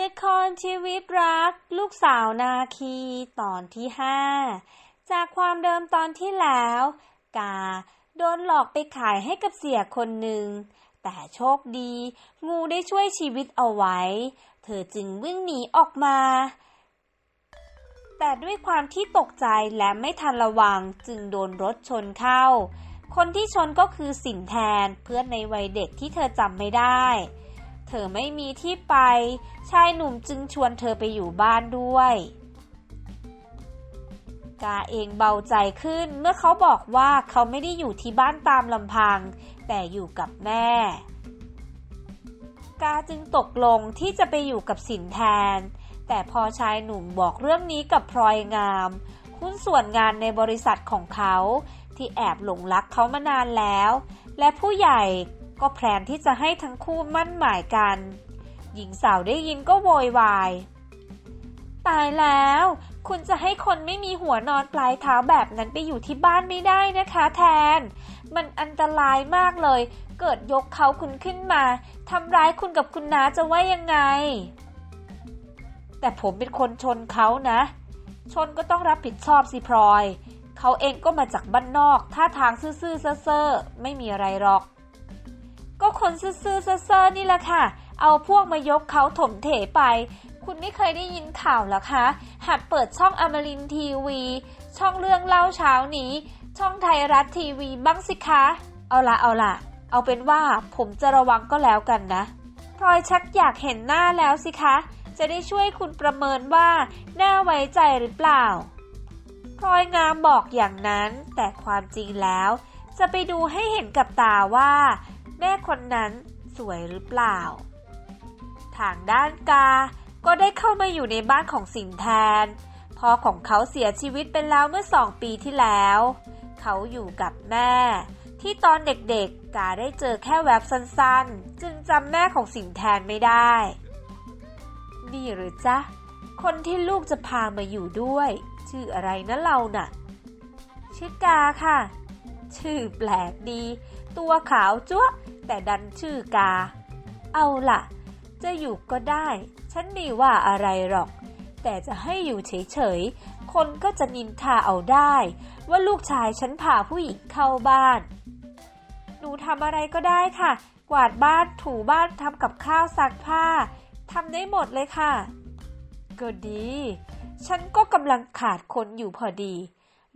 ละครชีวิตรัก ลูกสาวนาคีตอนที่ห้าจากความเดิมตอนที่แล้ว กาโดนหลอกไปขายให้กับเสียคนหนึ่ง แต่โชคดี งูได้ช่วยชีวิตเอาไว้ เธอจึงวิ่งหนีออกมา แต่ด้วยความที่ตกใจและไม่ทันระวังจึงโดนรถชนเข้า คนที่ชนก็คือสินแทนเพื่อนในวัยเด็กที่เธอจำไม่ได้ เธอไม่มีที่ไป ชายหนุ่มจึงชวนเธอไปอยู่บ้านด้วย กาเองเบาใจขึ้นเมื่อเขาบอกว่าเขาไม่ได้อยู่ที่บ้านตามลำพัง แต่อยู่กับแม่ กาจึงตกลงที่จะไปอยู่กับสินแทน แต่พอชายหนุ่มบอกเรื่องนี้กับพลอยงามหุ้นส่วนงานในบริษัทของเขาที่แอบหลงรักเขามานานแล้ว และผู้ใหญ่ ก็แพลนที่จะให้ทั้งคู่มั่นหมายกัน หญิงสาวได้ยินก็โวยวาย ตายแล้ว คุณจะให้คนไม่มีหัวนอนปลายเท้าแบบนั้นไปอยู่ที่บ้านไม่ได้นะคะแทน มันอันตรายมากเลย เกิดยกเขาคุณขึ้นมาทำร้ายคุณกับคุณน้าจะว่ายังไง แต่ผมเป็นคนชนเขานะ ชนก็ต้องรับผิดชอบสิพลอย เขาเองก็มาจากบ้านนอก ท่าทางซื่อๆเซ่อๆไม่มีอะไรหรอก กคนซื่อๆเซ่อๆนี่แหละค่ะ เอาพวกมายกเขาถมเถไป คุณไม่เคยได้ยินข่าวหรอคะ หัดเปิดช่องอมรินทีวี ช่องเรื่องเล่าเช้านี้ ช่องไทยรัฐทีวีบ้างสิคะ เอาละเอาละเอาเป็นว่าผมจะระวังก็แล้วกันนะพลอยชักอยากเห็นหน้าแล้วสิคะ จะได้ช่วยคุณประเมินว่าน่าไว้ใจหรือเปล่าพลอยงามบอกอย่างนั้น แต่ความจริงแล้ว จะไปดูให้เห็นกับตาว่า แม่คนนั้นสวยหรือเปล่า ทางด้านกา ก็ได้เข้ามาอยู่ในบ้านของสินแทน พ่อของเขาเสียชีวิตไปแล้วเมื่อสองปีที่แล้ว เขาอยู่กับแม่ ที่ตอนเด็กๆกาได้เจอแค่แวบสั้นๆ จึงจำแม่ของสินแทนไม่ได้ นี่หรือจ๊ะ คนที่ลูกจะพามาอยู่ด้วย ชื่ออะไรนะเราน่ะ ชื่อกาค่ะ ชื่อแปลกดี ตัวขาวจ้วะ แต่ดันชื่อกา เอาล่ะ จะอยู่ก็ได้ ฉันไม่ว่าอะไรหรอก แต่จะให้อยู่เฉยๆ คนก็จะนินทาเอาได้ ว่าลูกชายฉันพาผู้หญิงเข้าบ้าน หนูทำอะไรก็ได้ค่ะ กวาดบ้านถูบ้านทำกับข้าวซักผ้าทำได้หมดเลยค่ะ ก็ดี ฉันก็กำลังขาดคนอยู่พอดี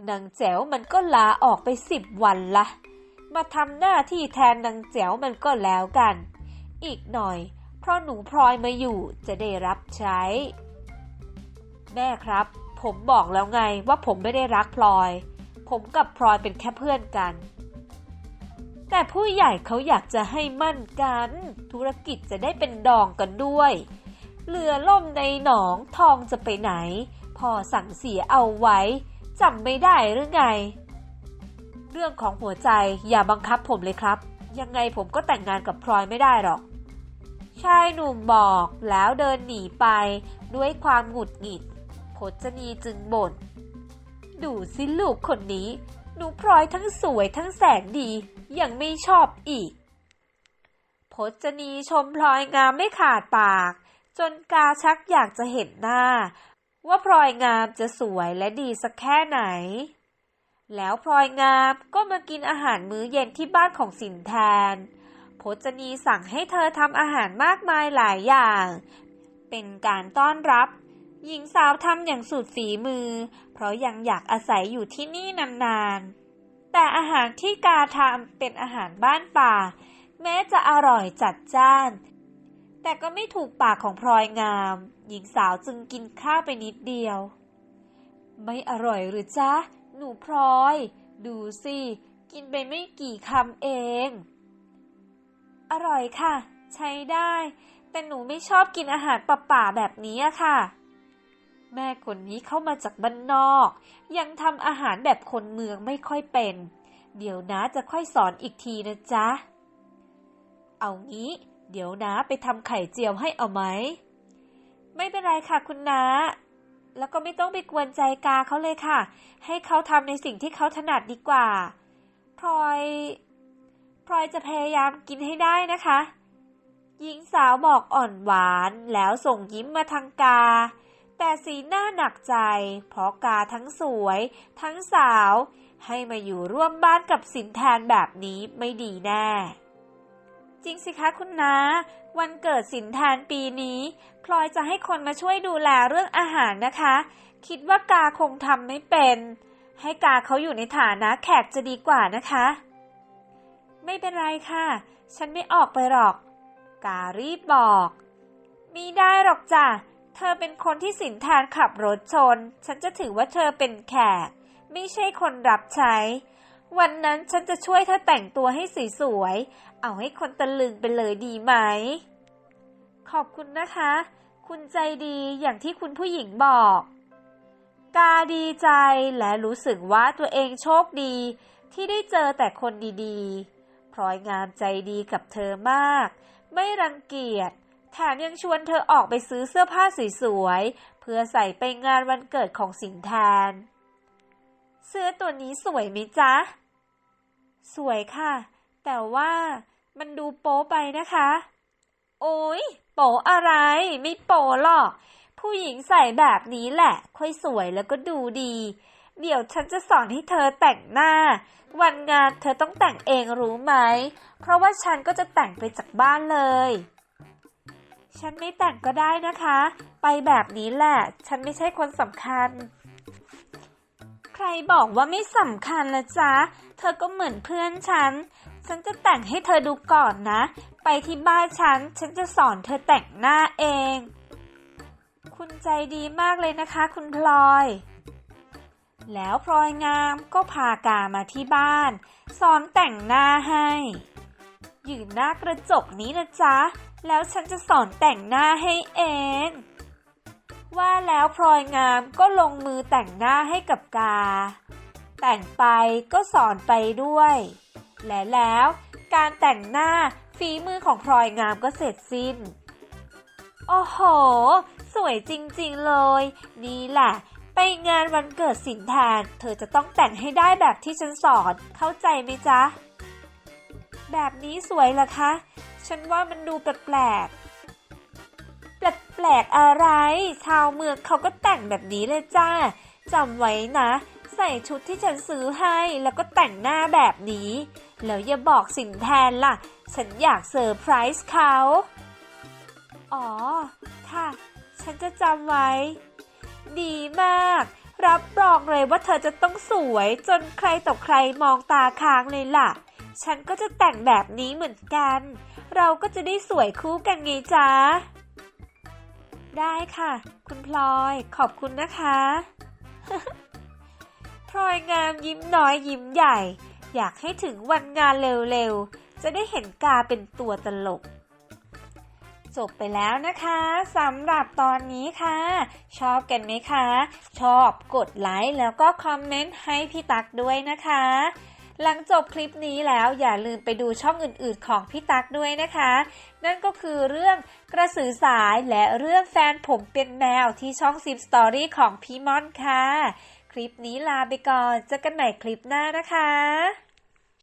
นางแจ๋วมันก็ลาออกไปสิบวันละ มาทำหน้าที่แทนนางแจ๋วมันก็แล้วกัน อีกหน่อย เพราะหนูพลอยมาอยู่จะได้รับใช้ แม่ครับ ผมบอกแล้วไงว่าผมไม่ได้รักพลอย ผมกับพลอยเป็นแค่เพื่อนกัน แต่ผู้ใหญ่เขาอยากจะให้มั่นกัน ธุรกิจจะได้เป็นดองกันด้วยเรือล่มในหนองทองจะไปไหนพ่อสั่งเสียเอาไว้จำไม่ได้หรือไง เรื่องของหัวใจอย่าบังคับผมเลยครับ ยังไงผมก็แต่งงานกับพลอยไม่ได้หรอก ชายหนุ่มบอกแล้วเดินหนีไปด้วยความหงุดหงิดพจนีจึงบ่น ดูสิลูกคนนี้ หนูพลอยทั้งสวยทั้งแสนดี ยังไม่ชอบอีก พจนีชมพลอยงามไม่ขาดปาก จนกาชักอยากจะเห็นหน้า ว่าพลอยงามจะสวยและดีสักแค่ไหน แล้วพลอยงามก็มากินอาหารมื้อเย็นที่บ้านของสินแทน พจนีสั่งให้เธอทำอาหารมากมายหลายอย่าง เป็นการต้อนรับ หญิงสาวทำอย่างสุดฝีมือ เพราะยังอยากอาศัยอยู่ที่นี่นานๆ แต่อาหารที่กาทำเป็นอาหารบ้านป่า แม้จะอร่อยจัดจ้าน แต่ก็ไม่ถูกปากของพลอยงาม หญิงสาวจึงกินข้าวไปนิดเดียว ไม่อร่อยหรือจ๊ะ หนูพลอย ดูสิ กินไปไม่กี่คำเอง อร่อยค่ะ ใช้ได้ แต่หนูไม่ชอบกินอาหารป่าๆแบบนี้ค่ะ แม่คนนี้เข้ามาจากบ้านนอก ยังทำอาหารแบบคนเมืองไม่ค่อยเป็น เดี๋ยวนะจะค่อยสอนอีกทีนะจ๊ะ เอางี้ เดี๋ยวนะไปทำไข่เจียวให้เอาไหม ไม่เป็นไรค่ะคุณน้า แล้วก็ไม่ต้องไปกวนใจกาเขาเลยค่ะ ให้เขาทำในสิ่งที่เขาถนัดดีกว่าพลอยพลอยจะพยายามกินให้ได้นะคะ หญิงสาวบอกอ่อนหวานแล้วส่งยิ้มมาทางกา แต่สีหน้าหนักใจ เพราะกาทั้งสวย ทั้งสาว ให้มาอยู่ร่วมบ้านกับสินแทนแบบนี้ไม่ดีแน่ จริงสิคะคุณนา วันเกิดสินแทนปีนี้ พลอยจะให้คนมาช่วยดูแลเรื่องอาหารนะคะ คิดว่ากาคงทำไม่เป็น ให้กาเขาอยู่ในฐานะแขกจะดีกว่านะคะ ไม่เป็นไรค่ะ ฉันไม่ออกไปหรอก การีบบอก มีได้หรอกจ้ะ เธอเป็นคนที่สินแทนขับรถชน ฉันจะถือว่าเธอเป็นแขก ไม่ใช่คนรับใช้ วันนั้นฉันจะช่วยเธอแต่งตัวให้สวยๆ เอาให้คนตะลึงไปเลยดีไหม ขอบคุณนะคะ คุณใจดีอย่างที่คุณผู้หญิงบอก กาดีใจและรู้สึกว่าตัวเองโชคดี ที่ได้เจอแต่คนดีๆ พลอยงามใจดีกับเธอมาก ไม่รังเกียจ แถมยังชวนเธอออกไปซื้อเสื้อผ้าสวยๆ เพื่อใส่ไปงานวันเกิดของสิงแทนเสื้อตัวนี้สวยไหมจ๊ะ สวยค่ะ แต่ว่ามันดูโป๊ไปนะคะ โอ้ยโป๊อะไร ไม่โป๊หรอก ผู้หญิงใส่แบบนี้แหละ ค่อยสวยแล้วก็ดูดี เดี๋ยวฉันจะสอนให้เธอแต่งหน้า วันงานเธอต้องแต่งเองรู้ไหม เพราะว่าฉันก็จะแต่งไปจากบ้านเลย ฉันไม่แต่งก็ได้นะคะ ไปแบบนี้แหละ ฉันไม่ใช่คนสำคัญ รบอกว่าไม่สำคัญละจ๊ะ เธอก็เหมือนเพื่อนฉัน ฉันจะแต่งให้เธอดูก่อนนะ ไปที่บ้านฉัน ฉันจะสอนเธอแต่งหน้าเอง คุณใจดีมากเลยนะคะ คุณพลอย แล้วพลอยงามก็พากามาที่บ้าน สอนแต่งหน้าให้ยืนหน้ากระจกนี้นะจ๊ะ แล้วฉันจะสอนแต่งหน้าให้เอง ว่าแล้วพลอยงามก็ลงมือแต่งหน้าให้กับกา แต่งไปก็สอนไปด้วย และแล้วการแต่งหน้าฝีมือของพลอยงามก็เสร็จสิ้น โอ้โห สวยจริงๆเลย นี่แหละ ไปงานวันเกิดสินแทน เธอจะต้องแต่งให้ได้แบบที่ฉันสอน เข้าใจไหมจ๊ะ แบบนี้สวยเหรอคะ ฉันว่ามันดูแปลกๆ แปลกๆอะไร ชาวเมืองเขาก็แต่งแบบนี้เลยจ้าจำไว้นะ ใส่ชุดที่ฉันซื้อให้แล้วก็แต่งหน้าแบบนี้ แล้วอย่าบอกสินแทนล่ะ ฉันอยากเซอร์ไพรส์เขา อ๋อ ค่ะ ฉันจะจำไว้ ดีมาก รับรองเลยว่าเธอจะต้องสวยจนใครต่อใครมองตาค้างเลยล่ะ ฉันก็จะแต่งแบบนี้เหมือนกัน เราก็จะได้สวยคู่กันไงจ๊ะ ได้ค่ะ คุณพลอยขอบคุณนะคะพลอยงามยิ้มน้อยยิ้มใหญ่ อยากให้ถึงวันงานเร็วๆ จะได้เห็นกาเป็นตัวตลก จบไปแล้วนะคะสำหรับตอนนี้ค่ะ ชอบกันไหมคะ ชอบกดไลค์แล้วก็คอมเมนต์ให้พี่ตักด้วยนะคะ หลังจบคลิปนี้แล้วอย่าลืมไปดูช่องอื่นๆของพี่ตั๊กด้วยนะคะ นั่นก็คือเรื่องกระสือสายและเรื่องแฟนผมเป็นแมวที่ช่องซิมสตอรี่ของพี่มอนค่ะ คลิปนี้ลาไปก่อนเจอกันใหม่คลิปหน้านะคะ